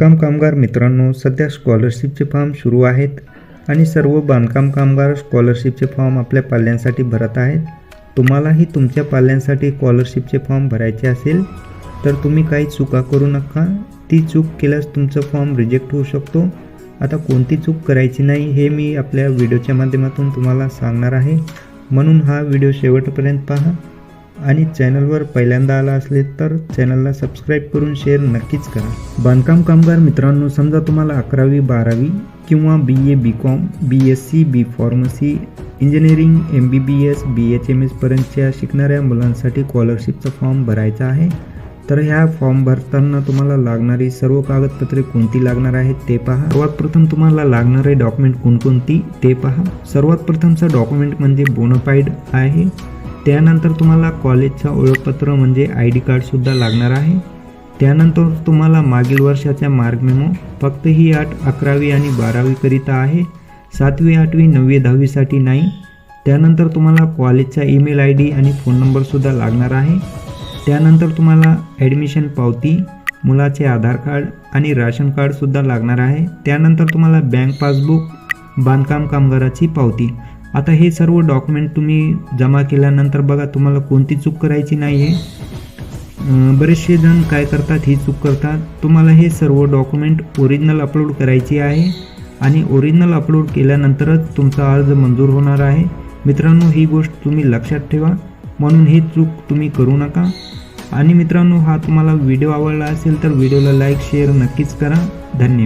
बांधकाम कामगार मित्रांनो सध्या स्कॉलरशिपचे फॉर्म सुरू आहेत आणि सर्व बांधकाम कामगार स्कॉलरशिपचे फॉर्म आपल्या पाल्यांसाठी भरत आहेत. तुम्हालाही तुमच्या पाल्यांसाठी स्कॉलरशिपचे फॉर्म भरायचे असेल तर तुम्ही काही चुका करू नका. ती चूक केल्यास तुमचं फॉर्म रिजेक्ट होऊ शकतो. आता कोणती चूक करायची नाही हे मी आपल्या व्हिडिओच्या माध्यमातून तुम्हाला सांगणार आहे. म्हणून हा व्हिडिओ शेवटपर्यंत पहा. आणि चॅनलवर पहिल्यांदा आला असले तर चॅनलला सबस्क्राईब करून शेअर नक्कीच करा. बांधकाम कामगार मित्रांनो समजा तुम्हाला अकरावी बारावी किंवा B A B com B S C B pharmacy engineering M B B S B H M एसपर्यंतच्या शिकणाऱ्या मुलांसाठी स्कॉलरशिपचा फॉर्म भरायचा आहे. तर ह्या फॉर्म भरताना तुम्हाला लागणारी सर्व कागदपत्रे कोणती लागणार आहेत ते पहा. सर्वात प्रथम तुम्हाला लागणारे डॉक्युमेंट कोणकोणती ते पहा. सर्वात प्रथमचं डॉक्युमेंट म्हणजे बोनोफाईड आहे. त्यानंतर तुम्हाला कॉलेजचं ओळखपत्र म्हणजे आय डी कार्डसुद्धा लागणार आहे. त्यानंतर तुम्हाला मागील वर्षाच्या मार्गमेमो फक्त ही आठ अकरावी आणि बारावीकरिता आहे. सातवी आठवी नववी दहावीसाठी नाही. त्यानंतर तुम्हाला कॉलेजचा ईमेल आय डी आणि फोन नंबरसुद्धा लागणार आहे. त्यानंतर तुम्हाला ॲडमिशन पावती मुलाचे आधार कार्ड आणि राशन कार्डसुद्धा लागणार आहे. त्यानंतर तुम्हाला बँक पासबुक बांधकाम कामगाराची पावती. आता हे सर्व डॉक्युमेंट तुम्ही जमा केल्यानंतर बघा तुम्हाला कोणती चूक करायची नाही आहे बरेचसे जण काय करतात ही चूक करतात. तुम्हाला हे सर्व डॉक्युमेंट ओरिजिनल अपलोड करायची आहे आणि ओरिजिनल अपलोड केल्यानंतरच तुमचा अर्ज मंजूर होणार आहे. मित्रांनो ही गोष्ट तुम्ही लक्षात ठेवा. म्हणून ही चूक तुम्ही करू नका. आणि मित्रांनो हा तुम्हाला व्हिडिओ आवडला असेल तर व्हिडिओला लाईक शेअर नक्कीच करा. धन्यवाद.